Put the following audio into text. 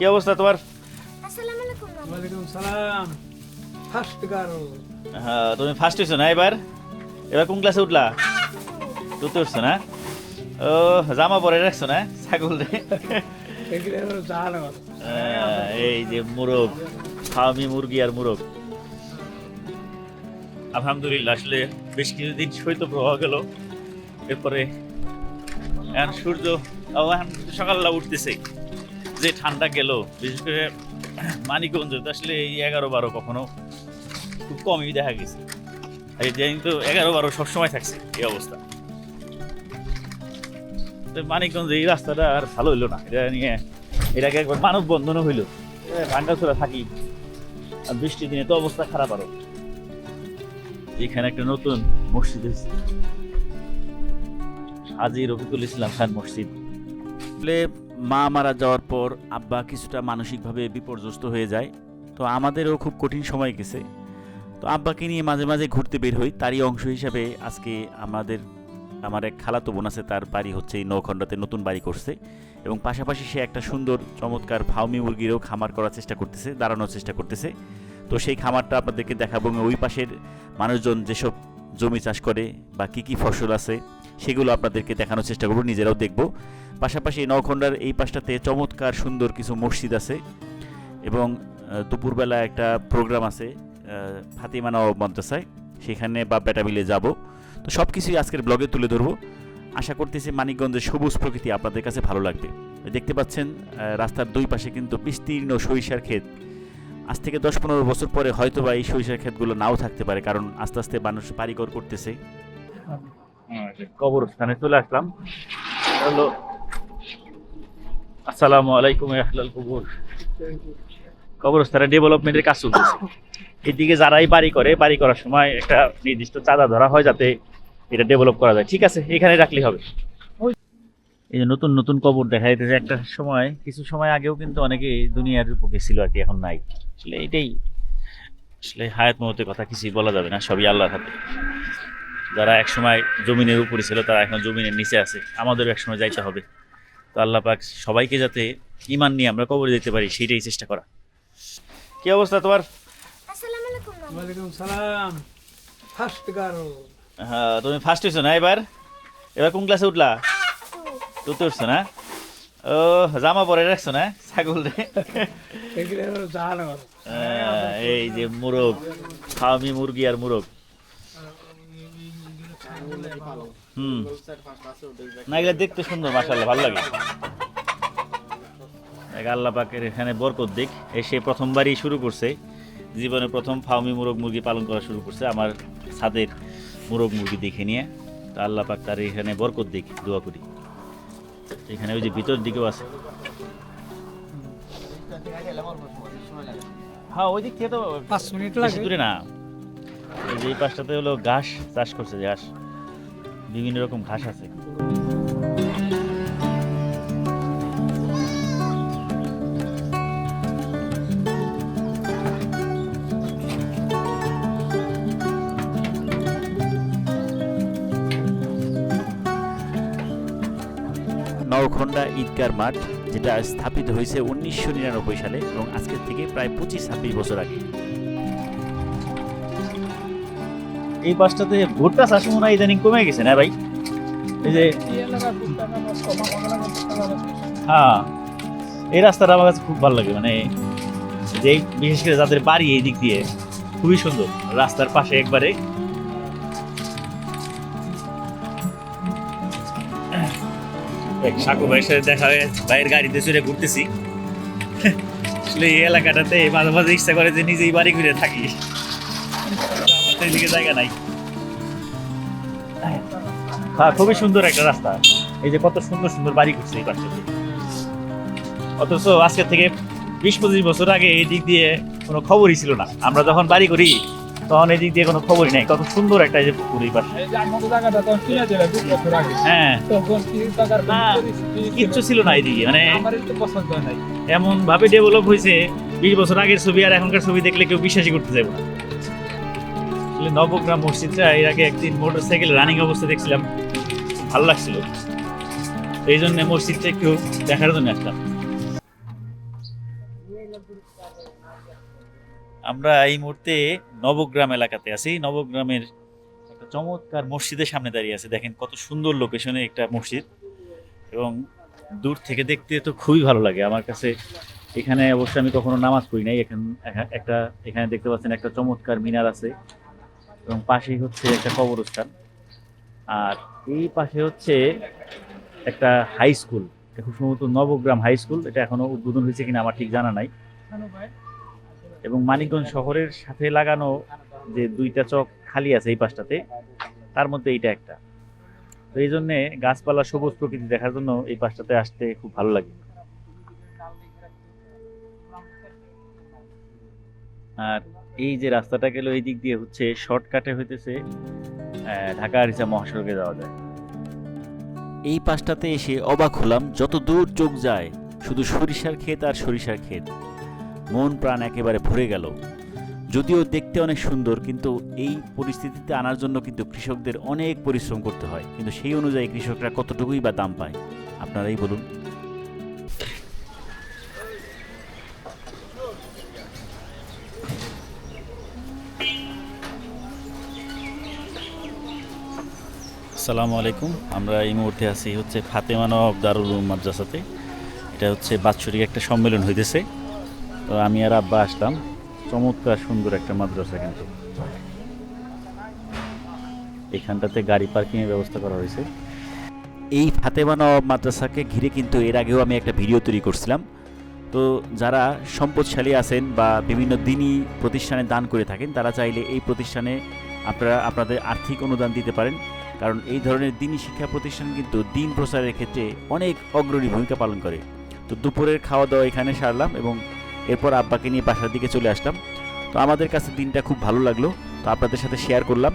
কি অবস্থা তোমার? আসসালামু আলাইকুম ওয়ালাইকুম সালাম। ফার্স্ট গার্ল হ্যাঁ, তুমি ফার্স্ট হয়েছো না এবার? এবার কোন ক্লাসে উঠলা? টুতে উঠছো না? ও জামা পরে রাখছো না? ছাগল রে। আহ, এই যে মুরগ। ফার্মি মুরগি আর মুরগ। আলহামদুলিল্লাহ আসলে বেশ কিছুদিন শৈত্য প্রবাহ গেল। এরপরে এখন সূর্য সকালবেলা উঠতেছে। যে ঠান্ডা গেল, বিশেষ করে মানিকগঞ্জ আসলে এই এগারো বারো কখনো খুব কমই দেখা গেছে। এই তো এগারো বারো সবসময় থাকছে এই অবস্থা। মানিকগঞ্জ এই রাস্তাটা আর ভালো হইল না। এটা নিয়ে এটাকে একবার মানব বন্ধনও হইল ভাঙ্গাচোরা থাকি। আর বৃষ্টির দিনে তো অবস্থা খারাপ আরও। এখানে একটা নতুন মসজিদ হয়েছে। হাজি রফিকুল ইসলাম খান মসজিদ। মা মারা যাওয়ার পর আব্বা কিছুটা মানসিকভাবে বিপর্যস্ত হয়ে যায়। তো আমাদেরও খুব কঠিন সময় গেছে। তো আব্বাকে নিয়ে মাঝে মাঝে ঘুরতে বের হই। তারই অংশ হিসাবে আজকে আমাদের, আমার এক খালাতো বোন আছে, তার বাড়ি হচ্ছে এই নৌখণ্ডাতে নতুন বাড়ি করছে এবং পাশাপাশি সে একটা সুন্দর, চমৎকার ফাউমি মুরগিরও খামার করার চেষ্টা করতেছে, দাঁড়ানোর চেষ্টা করতেছে। তো সেই খামারটা আপনাদেরকে দেখাবো ওই পাশের মানুষজন যেসব জমি চাষ করে বা কী কী ফসল আছে সেগুলো আপনাদেরকে দেখানোর চেষ্টা করব, নিজেরাও দেখব। পাশাপাশি নৌখণ্ডার এই পাশটাতে চমৎকার সুন্দর কিছু মসজিদ আছে এবং দুপুরবেলা একটা প্রোগ্রাম আছে ফাতিমা নবাব মাদ্রাসায়। সেখানে বেটা মিলে যাব। তো সব কিছুই আজকের ব্লগে তুলে ধরবো। আশা করতেছি মানিকগঞ্জের সবুজ প্রকৃতি আপনাদের কাছে ভালো লাগবে। দেখতে পাচ্ছেন রাস্তার দুই পাশে কিন্তু বিস্তীর্ণ সরিষার ক্ষেত। আজ থেকে দশ পনেরো বছর পরে হয়তো বা এই সরিষার ক্ষেতগুলো নাও থাকতে পারে, কারণ আস্তে আস্তে মানুষ বাড়িঘর করতেছে। কবরস্থানে চলে আসলাম। হলো, আসসালামু আলাইকুম আহলাল কুবুর। কবরস্থানে ডেভেলপমেন্টের কাজ চলতেছে। এদিকে যারাই বাড়ি করে, বাড়ি করার সময় একটা নির্দিষ্ট চাঁদা ধরা হয় যাতে এটা ডেভেলপ করা যায়। ঠিক আছে, এখানে রাখলেই হবে। এই যে নতুন নতুন কবর দেখা যাইতেছে একটা সময়, কিছু সময় আগেও কিন্তু অনেকে দুনিয়ার বুকে ছিল আর কি, এখন নাই। আসলে এটাই, আসলে হায়াত মহতের কথা কিছুই বলা যাবে না, সবই আল্লাহর হাতে। যারা একসময় জমিনের উপরে ছিল তারা এখন জমিনের নিচে আছে। আমাদেরও একসময় যাইতে হবে। তো আল্লাহ পাক সবাইকে যাতে ইমান নিয়ে আমরা কবরে যেতে পারি সেটাই চেষ্টা করা। কি অবস্থা তোমার? সালাম। হ্যাঁ তুমি ফার্স্ট হয়েছো না এবার? এবার কোন ক্লাসে উঠলা? টুতে উঠছো না? ও জামা পরে রাখছো না? ছাগল রে। আহ, এই যে মুরগ। ফার্মি মুরগি আর মুরগ। হুম। না এগুলো দেখতে সুন্দর মাসাল্লাহ ভালো লাগে। আল্লাহ পাকের এখানে বরকত দিক এই সে প্রথমবারই শুরু করছে। জীবনে প্রথম ফাউমি মুরগ মুরগি পালন করা শুরু করছে আমার ছাদের মুরগ মুরগি দেখে নিয়ে। তা আল্লাহ পাক তার এখানে বরকত দিক দোয়া করি। এখানে ওই যে ভিতর দিকেও আছে। হ্যাঁ ওই দিক থেকে তো পাঁচ মিনিট লাগে দূরে না। এই যে এই পাশটাতে হলো ঘাস চাষ করছে ঘাস। বিভিন্ন রকম ঘাস আছে। নওখণ্ডা ঈদগার মাঠ, যেটা স্থাপিত হয়েছে উনিশশো নিরানব্বই সালে এবং আজকের থেকে প্রায় পঁচিশ ছাব্বিশ বছর আগে। এই পাশটাতে ভুট্টা চাষ মনে হয় ইদানিং কমে গেছে, না ভাই? এই যে হ্যাঁ এই রাস্তাটা আমার কাছে খুব ভালো লাগে মানে যে বিশেষ করে যাদের বাড়ি এই দিক দিয়ে, খুবই সুন্দর। রাস্তার পাশে একবারে। এক সাকু ভাইয়ের সাথে দেখা হয়ে ভাইয়ের গাড়িতে চড়ে ঘুরতেছি। আসলে এই এলাকাটাতে মাঝে মাঝে ইচ্ছা করে যে নিজেই বাড়ি ঘুরে থাকি। জায়গা নাই। হ্যাঁ খুবই সুন্দর একটা রাস্তা। এই যে কত সুন্দর সুন্দর বাড়ি করছে এই পাশটাতে অথচ আজকে থেকে বিশ পঁচিশ বছর আগে এই দিক দিয়ে কোনো খবরই ছিল না। আমরা যখন বাড়ি করি তখন এই দিক দিয়ে কোনো খবরই নাই। কত সুন্দর একটা যে পুকুর এই পাশে। হ্যাঁ। কিচ্ছু ছিল না এইদিকে মানে হয় এমন ভাবে ডেভেলপ হয়েছে বিশ বছর আগের ছবি আর এখনকার ছবি দেখলে কেউ বিশ্বাসই করতে যাবে না। আসলে নবগ্রাম মসজিদটা এর আগে একদিন মোটর সাইকেল রানিং অবস্থা দেখছিলাম। ভালো লাগছিল। এই জন্য মসজিদটা একটু দেখার জন্য আসলাম। আমরা এই মুহূর্তে নবগ্রাম এলাকাতে আছি। নবগ্রামের একটা চমৎকার মসজিদের সামনে দাঁড়িয়ে আছে। দেখেন কত সুন্দর লোকেশনে একটা মসজিদ। এবং দূর থেকে দেখতে তো খুবই ভালো লাগে। আমার কাছে এখানে অবশ্য আমি কখনো নামাজ পড়ি নাই। এখানে একটা এখানে দেখতে পাচ্ছেন একটা চমৎকার মিনার আছে। এবং পাশেই হচ্ছে একটা কবরস্থান। আর এই পাশে হচ্ছে একটা হাই স্কুল খুব সম্ভবত নবগ্রাম হাই স্কুল এটা এখনও উদ্বোধন হয়েছে কিনা আমার ঠিক জানা নাই। এবং মানিকগঞ্জ শহরের সাথে লাগানো যে দুইটা চক খালি আছে এই পাশটাতে, তার মধ্যে এইটা একটা। তো এই জন্যে গাছপালা সবুজ প্রকৃতি দেখার জন্য এই পাশটাতে আসতে খুব ভালো লাগে। আর এই যে রাস্তাটা গেল এই দিক দিয়ে হচ্ছে শর্টকাটে হইতেছে ঢাকা আরিচা মহাসড়কে যাওয়া যায়। এই পাশটাতে এসে অবাক হলাম যত দূর চোখ যায়, শুধু সরিষার ক্ষেত আর সরিষার ক্ষেত। মন প্রাণ একেবারে ভরে গেল। যদিও দেখতে অনেক সুন্দর, কিন্তু এই পরিস্থিতিতে আনার জন্য কিন্তু কৃষকদের অনেক পরিশ্রম করতে হয়। কিন্তু সেই অনুযায়ী কৃষকরা কতটুকুই বা দাম পায়? আপনারাই বলুন। আসসালামু আলাইকুম। আমরা এই মুহূর্তে আছি হচ্ছে ফাতেমানব দারুল মাদ্রাসাতে। এটা হচ্ছে বাৎসরিক একটা সম্মেলন হইতেছে। তো আমি আর আব্বা আসলাম। চমৎকার সুন্দর একটা মাদ্রাসা কিন্তু। এখানটাতে গাড়ি পার্কিংয়ের ব্যবস্থা করা হয়েছে। এই ফাতেমানব মাদ্রাসাকে ঘিরে কিন্তু এর আগেও আমি একটা ভিডিও তৈরি করছিলাম। তো যারা সম্পদশালী আছেন বা বিভিন্ন দিনই প্রতিষ্ঠানে দান করে থাকেন, তারা চাইলে এই প্রতিষ্ঠানে আপনারা, আপনাদের আর্থিক অনুদান দিতে পারেন। কারণ এই ধরনের দিনই শিক্ষা প্রতিষ্ঠান কিন্তু দিন প্রচারের ক্ষেত্রে অনেক অগ্রণী ভূমিকা পালন করে। তো দুপুরের খাওয়া দাওয়া এখানে সারলাম এবং এরপর আব্বাকে নিয়ে বাসার দিকে চলে আসলাম। তো আমাদের কাছে দিনটা খুব ভালো লাগল। তো আপনাদের সাথে শেয়ার করলাম।